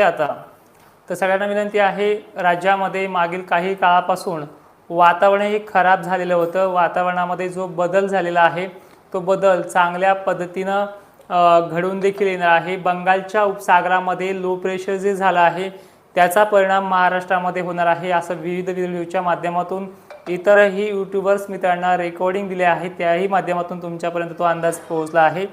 आता. तर सगळ्यांना विनंती आहे राज्यामध्ये मागील काही काळापासून वातावरण हे खराब झालेलं होतं. वातावरणामध्ये जो बदल झालेला आहे तो बदल चांगल्या पद्धतीनं घडून देखील येणार आहे. बंगालच्या उपसागरामध्ये लो प्रेशर जे झालं आहे त्याचा परिणाम महाराष्ट्रामध्ये होणार आहे. असं विविध व्हिडिओच्या माध्यमातून इतरही यूट्यूबर्स मित्रांना रेकॉर्डिंग दिले आहे. त्याही माध्यमातून तुमच्यापर्यंत तो अंदाज पोहोचला आहे.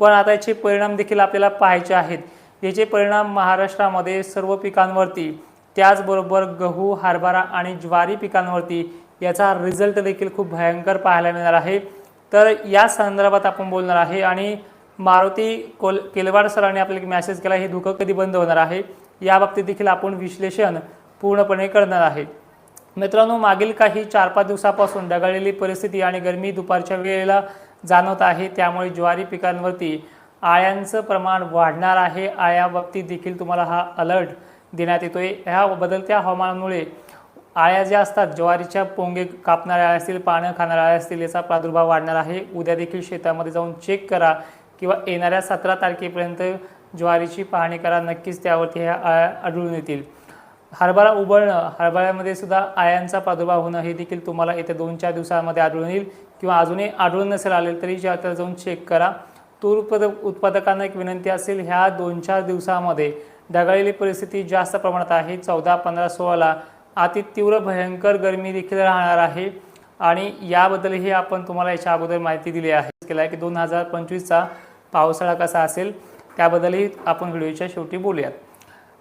पण आता याचे परिणाम देखील आपल्याला पाहायचे आहेत. याचे परिणाम महाराष्ट्रामध्ये सर्व पिकांवरती त्याचबरोबर गहू हरभरा आणि ज्वारी पिकांवरती याचा रिझल्ट देखील खूप भयंकर पाहायला मिळणार आहे. तर या संदर्भात आपण बोलणार आहे आणि मारुती कोल केलवाड सरांनी आपल्याला मेसेज केला हे धुकं कधी बंद होणार आहे? याबाबतीत देखील आपण विश्लेषण पूर्णपणे करणार आहे. मित्रांनो मागील काही चार पाच दिवसापासून ढगाळलेली परिस्थिती आणि गरमी दुपारच्या वेळेला जाणवत आहे त्यामुळे ज्वारी पिकांवरती आळ्यांचं प्रमाण वाढणार आहे. आळ्याबाबतीत देखील तुम्हाला हा अलर्ट देण्यात येतो आहे ह्या बदलत्या हवामानामुळे आळ्या ज्या असतात ज्वारीच्या पोंगे कापणाऱ्या आळ्या असतील पानं खाणाऱ्या आळ्या असतील याचा प्रादुर्भाव वाढणार आहे. उद्या देखील शेतामध्ये जाऊन चेक करा किंवा येणाऱ्या सतरा तारखेपर्यंत ज्वारीची पाहणी करा. नक्कीच त्यावरती ह्या आळ्या आढळून येतील. हरभरा उबळणं हरभऱ्यामध्ये सुद्धा आळ्यांचा प्रादुर्भाव होणं हे देखील तुम्हाला येत्या दोन चार दिवसांमध्ये आढळून येईल किंवा अजूनही आढळून नसेल आले तरी ज्या जाऊन चेक करा. तूर उत्पाद उत्पादकांना एक विनंती असेल ह्या दोन चार दिवसामध्ये ढगाळलेली परिस्थिती जास्त प्रमाणात आहे. चौदा पंधरा सोळाला अति तीव्र भयंकर गरमी देखील राहणार आहे. आणि याबद्दलही आपण तुम्हाला याच्या अगोदर माहिती दिली आहे. केला आहे की दोन हजार पंचवीसचा पावसाळा कसा असेल त्याबद्दलही आपण व्हिडिओच्या शेवटी बोलूयात.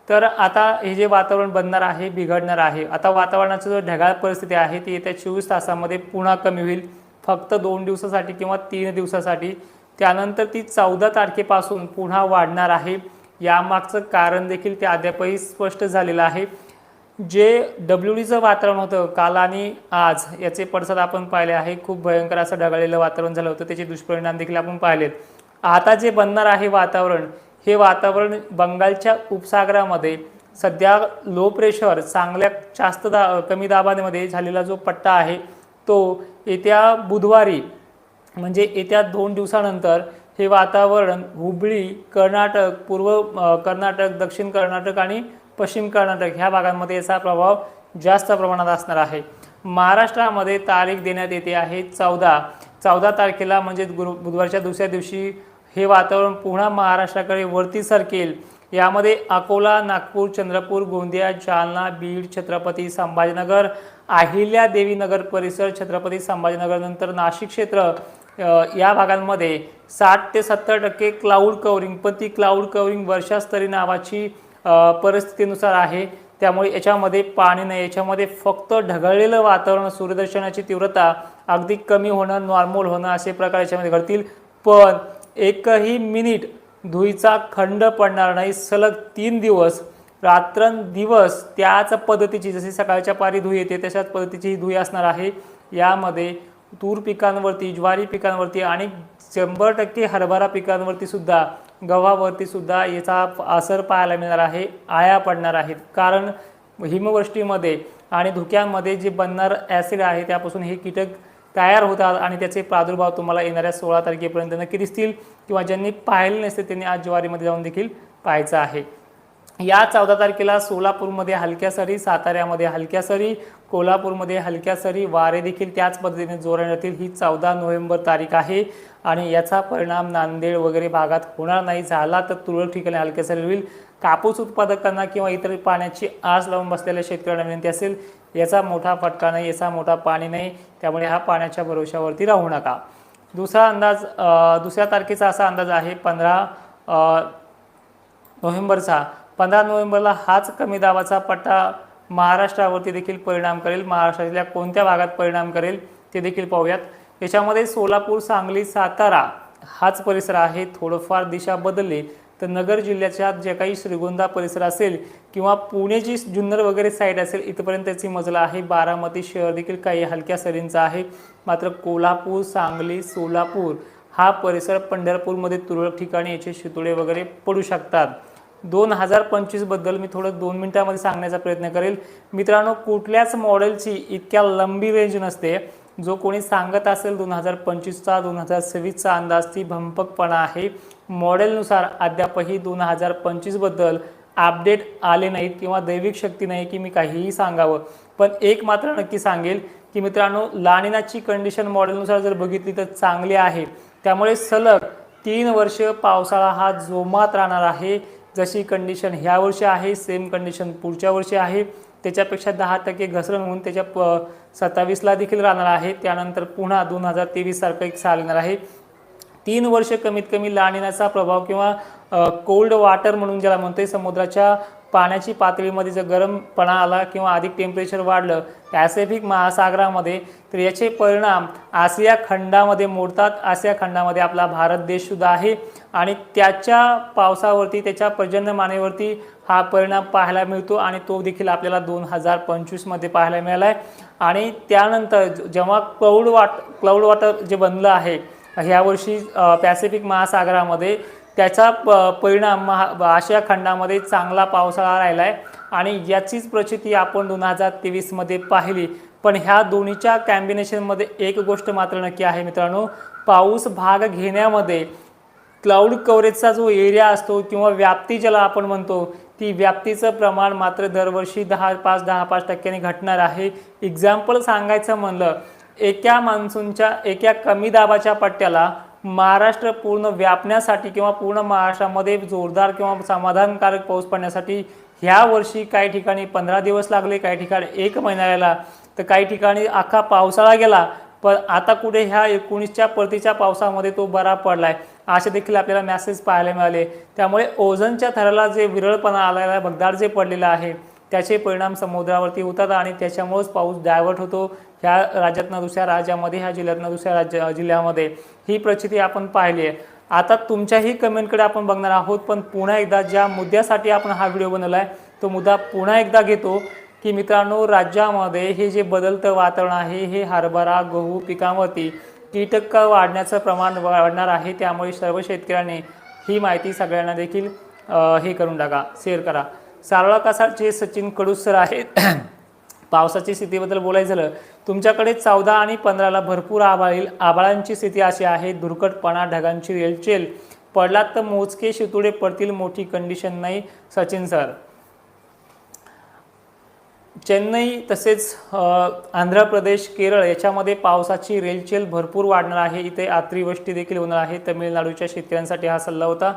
तर आता हे जे वातावरण बनणार आहे बिघडणार आहे आता वातावरणाची जो ढगाळ परिस्थिती आहे ती येत्या चोवीस तासामध्ये पुन्हा कमी होईल. फक्त दोन दिवसासाठी किंवा तीन दिवसासाठी त्यानंतर ती चौदा तारखेपासून पुन्हा वाढणार आहे. यामागचं कारण देखील ते अद्यापही स्पष्ट झालेलं आहे. जे डब्ल्यू डीचं वातावरण होतं काल आणि आज याचे पडसाद आपण पाहिले आहे. खूप भयंकर असं ढगाळलेलं वातावरण झालं होतं. त्याचे दुष्परिणाम देखील आपण पाहिलेत. आता जे बनणार आहे वातावरण हे वातावरण बंगालच्या उपसागरामध्ये सध्या लो प्रेशर चांगल्या जास्त दा कमी दाबामध्ये झालेला जो पट्टा आहे तो येत्या बुधवारी म्हणजे येत्या दोन दिवसानंतर हे वातावरण हुबळी कर्नाटक पूर्व कर्नाटक दक्षिण कर्नाटक आणि पश्चिम कर्नाटक ह्या भागांमध्ये याचा प्रभाव जास्त प्रमाणात असणार आहे. महाराष्ट्रामध्ये तारीख देण्यात येते आहे चौदा. चौदा तारखेला म्हणजे गुरु बुधवारच्या दुसऱ्या दिवशी हे वातावरण पुन्हा महाराष्ट्राकडे वरती सरकेल. यामध्ये अकोला नागपूर चंद्रपूर गोंदिया जालना बीड छत्रपती संभाजीनगर अहिल्या देवीनगर परिसर छत्रपती संभाजीनगर नंतर नाशिक क्षेत्र या भागांमध्ये साठ ते सत्तर टक्के क्लाऊड कवरिंग पण ती क्लाऊड कवरिंग वर्षास्तरी नावाची परिस्थितीनुसार आहे. त्यामुळे याच्यामध्ये पाणी नाही. याच्यामध्ये फक्त ढगळलेलं वातावरण सूर्यदर्शनाची तीव्रता अगदी कमी होणं नॉर्मल होणं असे प्रकार याच्यामध्ये घडतील. पण एकही मिनिट धुईचा खंड पडणार नाही. सलग तीन दिवस रात्रंदिवस त्याच पद्धतीची जशी सकाळच्या पारी धुई येते तशाच पद्धतीची ही धुई असणार आहे. यामध्ये तूर पिकांवरती ज्वारी पिकांवरती आणि शंभर टक्के हरभरा पिकांवरती सुद्धा गव्हावरती सुद्धा याचा असर पाहायला मिळणार आहे आया पडणार आहेत. कारण हिमवृष्टीमध्ये आणि धुक्यांमध्ये जे बनणार ॲसिड आहे त्यापासून हे कीटक तयार होतात आणि त्याचे प्रादुर्भाव तुम्हाला येणाऱ्या सोळा तारखेपर्यंत नक्की दिसतील किंवा ज्यांनी पाहिले नसते त्यांनी आज ज्वारीमध्ये जाऊन देखील पाहायचं आहे. या चौदा तारखेला सोलापूरमध्ये हलक्या सरी साताऱ्यामध्ये हलक्या सरी कोल्हापूरमध्ये हलक्या सरी वारे देखील त्याच पद्धतीने जोराने येतील. ही चौदा नोव्हेंबर तारीख आहे आणि याचा परिणाम नांदेड वगैरे भागात होणार नाही. झाला तर तुरळक ठिकाणी हलक्या सरी होईल. कापूस उत्पादकांना किंवा इतर पाण्याची आस लावून बसलेल्या शेतकऱ्यांना विनंती असेल याचा मोठा फटका नाही याचा मोठा पाणी नाही त्यामुळे हा पाण्याच्या भरोशावरती राहू नका. दुसरा अंदाज दुसऱ्या तारखेचा असा अंदाज आहे पंधरा नोव्हेंबरचा. पंधरा नोव्हेंबरला हाच कमी दाबाचा पट्टा महाराष्ट्रावरती देखील परिणाम करेल महाराष्ट्रातल्या कोणत्या भागात परिणाम करेल ते देखील पाहूयात. याच्यामध्ये सोलापूर सांगली सातारा हाच परिसर आहे थोडंफार दिशा बदलली. तर नगर जिल्ह्याच्या जे काही श्रीगोंदा परिसर असेल किंवा पुणेची जुन्नर वगैरे साईड असेल इथपर्यंत त्याची मजला आहे. बारामती शहर देखील काही हलक्या सरींचा आहे. मात्र कोल्हापूर सांगली सोलापूर हा परिसर पंढरपूरमध्ये तुरळक ठिकाणी याचे शितोडे वगैरे पडू शकतात. दोन हजार पंचवीसबद्दल मी थोडं दोन मिनिटामध्ये सांगण्याचा प्रयत्न करेल. मित्रांनो कुठल्याच मॉडेलची इतक्या लंबी रेंज नसते. जो कोणी सांगत असेल दोन हजार पंचवीसचा दोन हजार सव्वीसचा अंदाज ती भंपकपणा आहे. मॉडेलनुसार अद्यापही दोन हजार पंचवीसबद्दल अपडेट आले नाहीत किंवा दैविक शक्ती नाही की मी काहीही सांगावं. पण एक मात्र नक्की सांगेल की मित्रांनो लाणिनाची कंडिशन मॉडेलनुसार जर बघितली तर चांगली आहे. त्यामुळे सलग तीन वर्ष पावसाळा हा जोमात राहणार आहे. जशी कंडिशन ह्या वर्षी आहे सेम कंडिशन पुढच्या वर्षी आहे. त्याच्यापेक्षा दहा टक्के घसरण होऊन त्याच्या प सत्तावीसला देखील राहणार आहे. त्यानंतर पुन्हा दोन हजार तेवीस सारखं एक साल येणार आहे. तीन वर्ष कमीत कमी लाणिण्याचा प्रभाव किंवा कोल्ड वॉटर म्हणून ज्याला म्हणतोय समुद्राच्या पाण्याची पातळीमध्ये जर गरमपणा आला किंवा अधिक टेम्परेचर वाढलं पॅसिफिक महासागरामध्ये तर याचे परिणाम आशिया खंडामध्ये मोडतात. आशिया खंडामध्ये आपला भारत देश सुद्धा आहे. आणि त्याच्या पावसावरती त्याच्या पर्जन्यमानेवरती हा परिणाम पाहायला मिळतो आणि तो देखील आपल्याला दोन हजार पंचवीसमध्ये पाहायला मिळाला आहे आणि त्यानंतर जेव्हा क्लाऊड वाट क्लाऊड वॉटर जे बनलं आहे ह्यावर्षी पॅसिफिक महासागरामध्ये त्याचा प परिणाम महा आशिया खंडामध्ये चांगला पावसाळा राहिला आहे आणि याचीच प्रचिती आपण दोन हजार तेवीसमध्ये पाहिली. पण ह्या दोन्हीच्या कॅम्बिनेशनमध्ये एक गोष्ट मात्र नक्की आहे मित्रांनो. पाऊस भाग घेण्यामध्ये क्लाउड कव्हरेजचा जो एरिया असतो किंवा व्याप्ती ज्याला आपण म्हणतो ती व्याप्तीचं प्रमाण मात्र दरवर्षी दहा पाच दहा पाच टक्क्यांनी घटणार आहे. एक्झाम्पल सांगायचं म्हणलं एका मान्सूनच्या एका कमी दाबाच्या पट्ट्याला महाराष्ट्र पूर्ण व्यापण्यासाठी किंवा पूर्ण महाराष्ट्रामध्ये जोरदार किंवा समाधानकारक पाऊस पडण्यासाठी ह्या वर्षी काही ठिकाणी पंधरा दिवस लागले काही ठिकाणी एक महिना गेला तर काही ठिकाणी अख्खा पावसाळा गेला पण आता कुठे ह्या एकोणीसच्या परतीच्या पावसामध्ये तो बरा पडला आहे असे देखील आपल्याला मॅसेज पाहायला मिळाले. त्यामुळे ओझनच्या थराला जे विरळपणा आलेला आहे भगदाड जे पडलेलं आहे त्याचे परिणाम समुद्रावरती होतात आणि त्याच्यामुळेच पाऊस डायव्हर्ट होतो. ह्या राज्यातनं दुसऱ्या राज्यामध्ये ह्या जिल्ह्यातनं दुसऱ्या राज्य जिल्ह्यामध्ये. ही प्रचिती आपण पाहिली आहे. आता तुमच्याही कमेंटकडे आपण बघणार आहोत पण पुन्हा एकदा ज्या मुद्द्यासाठी आपण हा व्हिडिओ बनवला आहे तो मुद्दा पुन्हा एकदा घेतो की मित्रांनो राज्यामध्ये हे जे बदलतं वातावरण आहे हे हरभरा गहू पिकांवरती कीटक वाढण्याचं प्रमाण वाढणार आहे त्यामुळे सर्व शेतकऱ्यांनी ही माहिती सगळ्यांना देखील हे करून टाका शेअर करा. सारोळा कसाचे सचिन कडूस सर आहेत. पावसाची स्थितीबद्दल बोलायचं झालं तुमच्याकडे चौदा आणि पंधराला भरपूर आभाळ येईल आभाळांची स्थिती अशी आहे दुर्घटपणा ढगांची रेलचेल पडलात तर मोजके शितुडे पडतील मोठी कंडिशन नाही सचिन सर. चेन्नई तसेच आंध्र प्रदेश केरळ याच्यामध्ये पावसाची रेलचेल भरपूर वाढणार आहे इथे अतिवृष्टी देखील होणार आहे तमिळनाडूच्या शेतकऱ्यांसाठी हा सल्ला होता.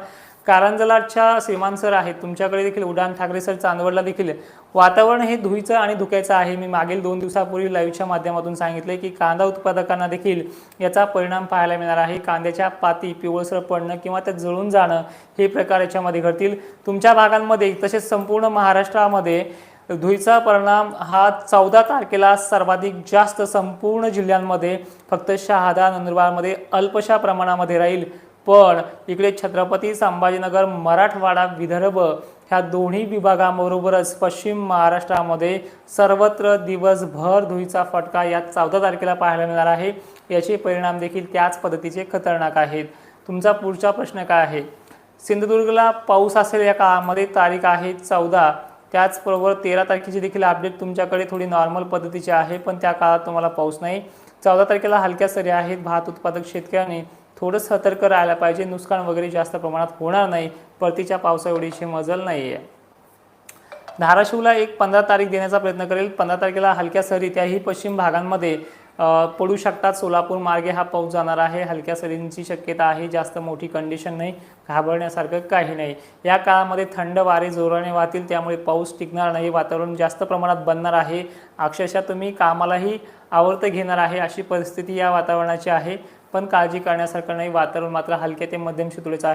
कारंजलाच्या श्रीमान सर आहेत तुमच्याकडे देखील उडान ठाकरे सर चांदवडला देखील वातावरण हे धुईचं आणि धुक्याचं आहे. मी मागील दोन दिवसापूर्वी लाईव्हच्या माध्यमातून सांगितले की कांदा उत्पादकांना देखील याचा परिणाम पाहायला मिळणार आहे. कांद्याच्या पाती पिवळसर पडणं किंवा त्यात जळून जाणं हे प्रकार याच्यामध्ये घडतील. तुमच्या भागांमध्ये तसेच संपूर्ण महाराष्ट्रामध्ये धुईचा परिणाम हा चौदा तारखेला सर्वाधिक जास्त संपूर्ण जिल्ह्यांमध्ये फक्त शहादा नंदुरबारमध्ये अल्पशा प्रमाणामध्ये राहील. पण इकडे छत्रपती संभाजीनगर मराठवाडा विदर्भ ह्या दोन्ही विभागांबरोबरच पश्चिम महाराष्ट्रामध्ये सर्वत्र दिवसभर धुळीचा फटका या चौदा तारखेला पाहायला मिळणार आहे. याचे परिणाम देखील त्याच पद्धतीचे खतरनाक आहेत. तुमचा पुढचा प्रश्न काय आहे? सिंधुदुर्गला पाऊस असेल या काळामध्ये तारीख आहे चौदा. त्याचबरोबर तेरा तारखेची देखील अपडेट तुमच्याकडे थोडी नॉर्मल पद्धतीची आहे पण त्या काळात तुम्हाला पाऊस नाही. चौदा तारखेला हलक्या सरी आहेत. भात उत्पादक शेतकऱ्यांनी थोडं सतर्क राहायला पाहिजे. नुकसान वगैरे जास्त प्रमाणात होणार नाही. परतीच्या पावसा एवढीशी मजल नाही आहे धाराशिवला एक पंधरा तारीख देण्याचा प्रयत्न करेल. पंधरा तारखेला हलक्या सरी त्याही पश्चिम भागांमध्ये पडू शकतात. सोलापूर मार्गे हा पाऊस जाणार आहे. हलक्या सरींची शक्यता आहे. जास्त मोठी कंडिशन नाही. घाबरण्यासारखं काही नाही. या काळामध्ये थंड वारे जोराने वाहतील. त्यामुळे पाऊस टिकणार नाही. वातावरण जास्त प्रमाणात बनणार आहे. अक्षरशः तुम्ही कामालाही आवर्त घेणार आहे. अशी परिस्थिती या वातावरणाची आहे. पण काळजी करण्यासारखं नाही. वातावरण मात्र हलके ते मध्यम शितुळेचं आहे.